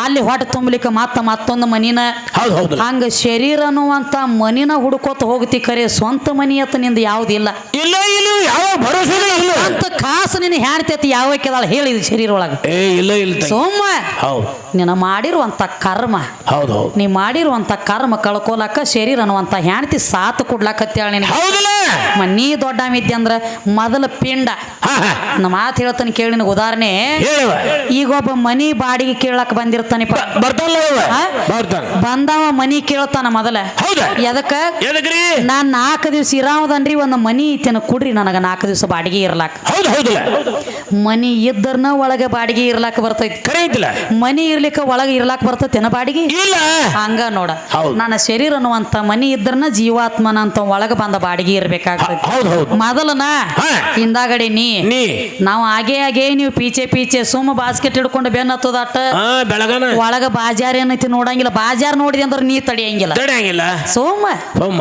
ಅಲ್ಲಿ ಹೊಟ್ಟೆ ತುಂಬಲಿಕ್ಕೆ ಮತ್ತ ಮತ್ತೊಂದು ಮನಿನ ಹೌದು ಹೌದು. ಹಂಗ ಶರೀರ ಅನ್ನುವಂತ ಮನಿನ ಹುಡುಕೋತ ಹೋಗ್ತಿ ಕರೆ ಸ್ವಂತ ಮನಿ ಅತ್ತ ನಿಂದ ಯಾವ್ದಿಲ್ಲ. ಇಲ್ಲ ಇಲ್ಲ ಯಾವ ಭರೋಸೆ ಅಂತ ಕಾಸು ನಿನ್ನ ಹ್ಯಾಣ್ತೈತಿ ಯಾವಕ್ಕೆದಾಳ ಹೇಳಿದ ಶರೀರ ಒಳಗೆ. ಏ ಇಲ್ಲ ಇಲ್ಲ ತಂಗಿ. ಸೋಮ ಹೌದು. ನಿನ್ನ ಮಾಡಿರುವಂತ ಕರ್ಮ. ಹೌದು ಹೌದು. ನೀ ಮಾಡಿರುವಂತ ಕರ್ಮ ಕಳ್ಕೊಲಕ್ಕ ಶರೀರ ಅನ್ನುವಂತ ಹೆಂಡತಿ ಸಾತ್ ಕೊಡ್ಲಾಕತ್ಯಾಳ ನಿನಗೆ. ಹೌದಲ್ಲ. ಮ ನೀ ದೊಡ್ಡ ಮಿದ್ದೆ ಅಂದ್ರ ಮೊದಲ ಪಿಂಡ. ಹಾ ಮಾತು ಹೇಳ್ತಾನೆ ಕೇಳಿ ನಿನಗೆ ಉದಾಹರಣೆ. ಹೇಳವ ಈಗ ಒಬ್ಬ ಮನಿ ಬಾಡಿಗೆ ಕೇಳಕ್ ಬಂದಿರ್ತಾನೆ ಬರ್ತಾನಲ್ಲ ಇವ ಹಾ? ಬರ್ತಾನ. ಬಂದವ ಮನಿ ಕೇಳ್ತಾನ ಮೊದಲ. ಹೌದಾ? ಎದಕ್ಕ? ಎದಕ್ರಿ? ನಾನ್ ನಾಲ್ಕು ದಿವ್ಸ ಇರಾವದನ್ರಿ ಒಂದು ಮನಿ ಐತೆನ ಕೊಡ್ರಿ ನನಗ ನಾಲ್ಕು ದಿವಸ ಬಾಡಿಗೆ ಇರ್ಲಾಕ. ಹೌದು ಹೌದಲ್ಲ. ಮನಿ ಇದ್ದರ್ನ ಒಳಗೆ ಬಾಡಿಗೆ ಇರ್ಲಾಕ ಬರ್ತೈತಿ. ಕರೆ ಐತಿಲ್ಲ? ಮನಿ ಇರ್ಲಿಕ್ಕ ಒಳಗೆ ಇರ್ಲಾಕ ಬರ್ತೈತೇನ ಬಾಡಿಗೆ? ಇಲ್ಲ. ಹಂಗ ನೋಡ. ಹೌದು. ನನ್ನ ಶರೀರ ಅನ್ನುವಂತ ಮನಿ ಇದ್ರನ ಜೀವಾತ್ಮನ ಅಂತ ಒಳಗ ಬಂದ ಬಾಡಿಗೆ ಇರ್ಬೇಕಾಗ್ತೈತಿ. ಹೌದು ಹೌದು. ಮೊದಲನ ಹಾ. ಹಿಂದಾಗಡಿ ನೀ. ನೀ. ನಾವು ಹಾಗೆ ಹಾಗೆ ನೀವು ಪೀಚೆ ಪೀಚೆ ಸುಮ್ಮ ಬಾಸ್ಕೆಟ್ ಹಿಡ್ಕೊಂಡು ಬೆನ್ನ ಹತ್ತದಟ್ಟ ಹಾ ಬೆಳಗನ. ಒಳಗ ಬಾಜಾರ್ ಏನೈತಿ ನೋಡಂಗಿಲ್ಲ. ಬಾಜಾರ್ ನೋಡಿದೆ ಅಂದ್ರೆ ನೀ ತಡಿಯಂಗಿಲ್ಲ. ತಡೆಯಂಗಿಲ್ಲ ಸೋಮ ಸೋಮ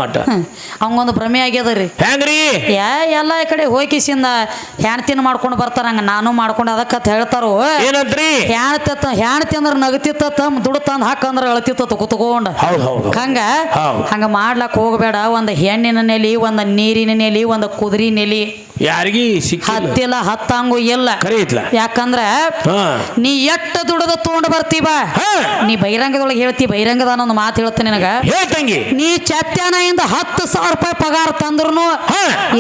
ಅವಂಗೊಂದು ಭ್ರಮೆ ಆಗ್ಯದ ರೀ ಹೆಂಗ್ರಿ? ಯಾ ಎಲ್ಲ ಈ ಕಡೆ ಹೋಗಿಸಿಂದ ಹೆಣ್ತಿನ ಮಾಡ್ಕೊಂಡು ಬರ್ತಾರ ಹಂಗ ನಾನು ಮಾಡ್ಕೊಂಡು ಅದಕ್ಕತ್ ಹೇಳ್ತಾರೋ? ಏನಂತ್ರಿ? ಹೆಣ್ತಿತ್ತ ಹೆಣ್ತಿ ಅಂದ್ರ ನಗತಿತ್ತ ತಮ್ಮ ದುಡ್ಡು ತಂದು ಹಾಕಂದ್ರ ಅಳತಿತ್ತ ಕುತ್ಕೊಂಡ. ಹಂಗ. ಹಂಗ ಮಾಡ್ಲಕ್ ಹೋಗ್ಬೇಡ. ಒಂದ್ ಹೆಣ್ಣಿನ ನೆಲಿ ಒಂದ್ ನೀರಿನ ನೆಲಿ ಒಂದ್ ಕುದುರಿ ನೆಲಿ. ಯಾರಿಗಿ ಹತ್ತಿಲ್ಲ ಹತ್ತಂಗು ಇಲ್ಲ. ಯಾಕಂದ್ರ ನೀ ಎಟ್ಟ ದುಡದ ತಗೊಂಡ್ ಬರ್ತೀವ. ನೀ ಬಹಿರಂಗದೊಳಗೆ ಹೇಳ್ತಿ ಬಹಿರಂಗದ ಒಂದು ಮಾತು ಹೇಳ್ತೀನಿ ನಿನಗ. ಹೇಳ್ತಂಗಿ ನೀ ಚತ್ಯಾನಿಂದ ಹತ್ತು ಸಾವಿರ ರೂಪಾಯಿ ಪಗಾರ ತಂದ್ರು.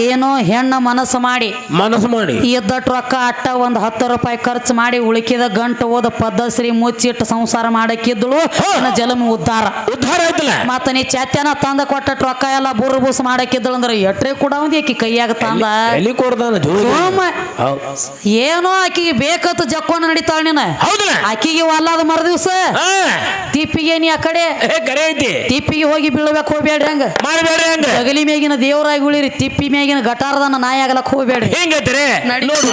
ಏನೋ ಹೆಣ್ಣ ಮನಸ್ಸು ಮಾಡಿ. ಮನಸ್ಸು ಮಾಡಿ. ಇದ್ದಟ್ಟು ರೊಕ್ಕ ಅಟ್ಟ ಒಂದು ಹತ್ತು ರೂಪಾಯಿ ಖರ್ಚು ಮಾಡಿ ಉಳಿಕಿದ ಗಂಟು ಓದ ಪದ್ಧಶ್ರೀ ಮುಚ್ಚಿಟ್ಟು ಸಂಸಾರ ಮಾಡಕ್ಕಿದ್ದಳು ನನ್ನ ಜಲಮ ಉದ್ಧಾರ. ಉದ್ಧಾರ ಆಯ್ತಲ್ಲ? ಮತ್ತ ನೀ ಚಾತ್ಯನ ತಂದ ಕೊಟ್ಟ ರೊಕ್ಕ ಎಲ್ಲ ಬುರ್ ಬೂಸ್ ಮಾಡಕ್ಕಿದ್ದಳು ಅಂದ್ರೆ ಎಟ್ರೆ ಕೂಡ ಒಂದು ಆಕಿ ಕೈಯಾಗ ತಂದ. ಏನೋ ಆಕಿಗೆ ಬೇಕತ್ತು ಜಕ್ಕೊಂಡ್ ನಡೀತಾಳ ನೀನ. ಆಕಿಗೆ ಒಲ್ಲಾದ ಮರ ದಿವ್ಸ ತಿಪ್ಪಿಗೆ ನೀ ಆ ಕಡೆ. ತಿಪ್ಪಿಗೆ ಹೋಗಿ ಬೀಳ್ಬೇಕು ಹೋಗ್ಬೇಡ್ರಿ ಹಂಗ. ಮಾಡಬೇಡ್ರಿ ಹಂಗ. ಜಗಲಿ ಮೇಗಿನ ದೇವರಾಗಿ ಉಳಿರಿ ತಿಪ್ಪಿ ಮೇಗಿನ ಗಟಾರದನ್ನ ನಾಯಿ ಆಗಲಕ್ ಹೋಗ್ಬೇಡ್ರಿ. ಹೆಂಗೈತ್ರಿ. ನೋಡು.